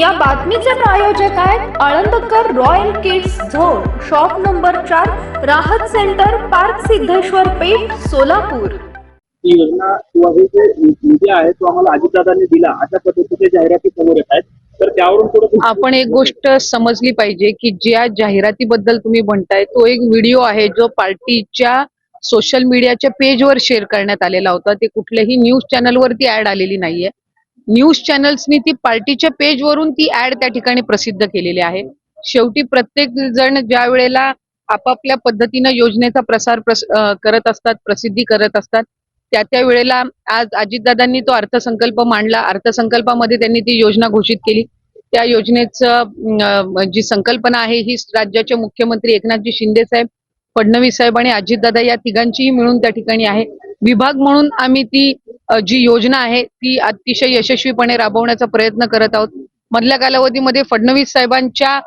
या बातमीचे प्रायोजक आहेत Alandkar royal kids zone shop number चार राहत सेंटर पार्क सिद्धेश्वर पेठ सोलापूर. ही योजना किंवा हे जे निधी आहे तो आम्हाला अजितदादांनी दिला अशा पद्धतीच्या जाहिराती समोर येत आहेत. तर त्यावरून थोडं आपण एक गोष्ट समजली पाहिजे की ज्या जाहिरातीबद्दल तुम्ही म्हणताय तो एक व्हिडिओ आहे जो पार्टीच्या सोशल मीडियाच्या पेजवर शेअर करण्यात आलेला होता. ते कुठल्याही न्यूज चॅनलवरती ऍड आलेली नाहीये. न्यूज चॅनल्सनी ती पार्टीच्या पेजवरून ती ऍड त्या ठिकाणी प्रसिद्ध केलेली आहे. शेवटी प्रत्येक जण ज्या वेळेला आपापल्या पद्धतीनं योजनेचा प्रसार प्रस आ, करत असतात प्रसिद्धी करत असतात त्या त्या वेळेला आज अजितदादांनी तो अर्थसंकल्प मांडला. अर्थसंकल्पामध्ये त्यांनी ती योजना घोषित केली. त्या योजनेचं जी संकल्पना आहे ही राज्याचे मुख्यमंत्री एकनाथजी शिंदे साहेब फडणवीस साहेब आणि अजितदादा या तिघांचीही मिळून त्या ठिकाणी आहे. विभाग म्हणून आम्ही ती जी योजना आहे ती अतिशय यशस्वीपणे राबवण्याचा प्रयत्न करत आहोत. मधल्या कालावधीमध्ये फडणवीस साहेबांच्या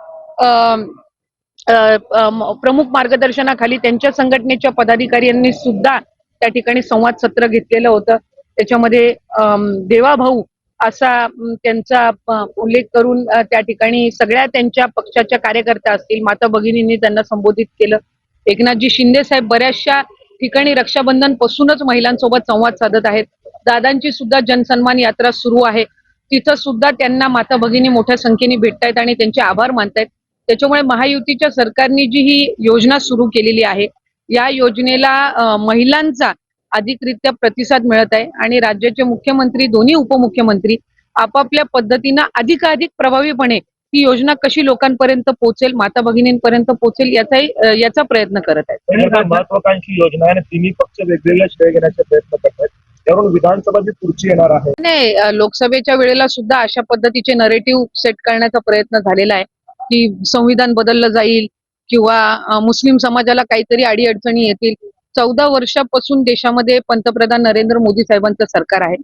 अ, प्रमुख मार्गदर्शनाखाली त्यांच्या संघटनेच्या पदाधिकाऱ्यांनी सुद्धा त्या ठिकाणी संवाद सत्र घेतलेलं होतं. त्याच्यामध्ये अम, देवाभाऊ असा त्यांचा उल्लेख करून त्या ठिकाणी सगळ्या त्यांच्या पक्षाच्या कार्यकर्त्या असतील माता भगिनींनी त्यांना संबोधित केलं. एकनाथजी शिंदे साहेब बऱ्याचशा ठिकाणी रक्षाबंधन पासूनच महिलांसोबत संवाद साधत आहेत. दादांची सुद्धा जनसन्मान यात्रा सुरू आहे. तिथं सुद्धा त्यांना माता भगिनी मोठ्या संख्येने भेटतायत आणि त्यांचे आभार मानतायत. त्याच्यामुळे महायुतीच्या सरकारने जी ही योजना सुरू केलेली आहे या योजनेला महिलांचा अधिकरित्या प्रतिसाद मिळत आहे आणि राज्याचे मुख्यमंत्री दोन्ही उपमुख्यमंत्री आपापल्या पद्धतीनं अधिकाधिक प्रभावीपणे ती योजना कशी लोकांपर्यंत पोहोचेल माता भगिनींपर्यंत पोहोचेल याचाही याचा प्रयत्न करत आहेत. महत्वाकांक्षी योजना आहे आणि तिन्ही पक्ष वेगवेगळे श्रेय घेण्याचा प्रयत्न करतात त्यावरून विधानसभा जी पुढची येणार आहे. नाही लोकसभेच्या वेळेला सुद्धा अशा पद्धतीचे नरेटिव्ह सेट करण्याचा प्रयत्न झालेला आहे की संविधान बदललं जाईल किंवा मुस्लिम समाजाला काहीतरी अडीअडचणी येतील. चौदा वर्षापासून देशामध्ये पंतप्रधान नरेंद्र मोदी साहेबांचं सरकार आहे.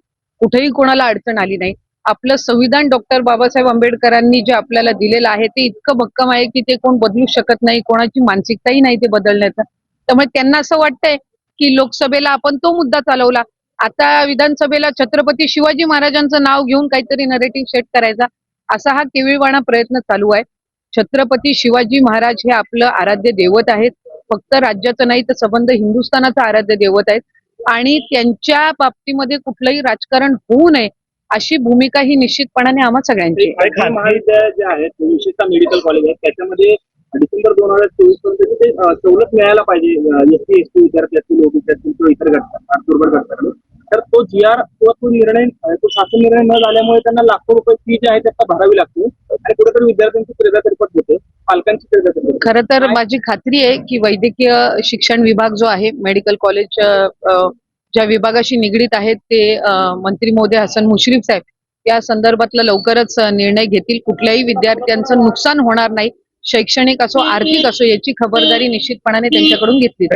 कुठेही कोणाला अडचण आली नाही. आपलं संविधान डॉक्टर बाबासाहेब आंबेडकरांनी जे आपल्याला दिलेलं आहे ते इतकं भक्कम आहे की ते कोण बदलू शकत नाही कोणाची मानसिकताही नाही ते बदलण्याचं. त्यामुळे त्यांना असं वाटतंय की लोकसभेला आपण तो मुद्दा चालवला. आता विधानसभेला छत्रपती शिवाजी महाराजांचं नाव घेऊन काहीतरी नरेटिव्ह सेट करायचा असा हा केविळवाणा प्रयत्न चालू आहे. छत्रपती शिवाजी महाराज हे आपलं आराध्य दैवत आहेत. फक्त राज्याचं नाही तर संबंध हिंदुस्थानाचं आराध्य दैवत आहेत. आणि त्यांच्या बाबतीमध्ये कुठलंही राजकारण होऊ नये अशी भूमिका ही निश्चितपणाने आम्हा सगळ्यांची आहे. महाविद्यालय जे आहेत विशेषतः मेडिकल कॉलेज आहेत त्याच्यामध्ये डिसेंबर दोन हजार चोवीसपर्यंत सवलत मिळायला पाहिजे एस टी एस टी विद्यार्थी असतील ओबीसी असतील किंवा इतर घटक दुर्बल घटकांना तर तो जी आर किंवा तो निर्णय तो शासन निर्णय न झाल्यामुळे त्यांना लाखो रुपये फी जी आहे त्या भरावी लागते. आणि कुठेतरी विद्यार्थ्यांची क्रेदातरीपट होते पालकांची खरं तर माझी खात्री आहे की वैद्यकीय शिक्षण विभाग जो आहे मेडिकल कॉलेज ज्या विभागाशी निगडीत आहेत ते मंत्री मोदी हसन मुश्रीफ साहेब. या संदर्भातला लवकरच निर्णय घेतील. कुठल्याही विद्यार्थ्यांचं नुकसान होणार नाही. शैक्षणिक असो आर्थिक असो याची खबरदारी निश्चितपणाने त्यांच्याकडून घेतली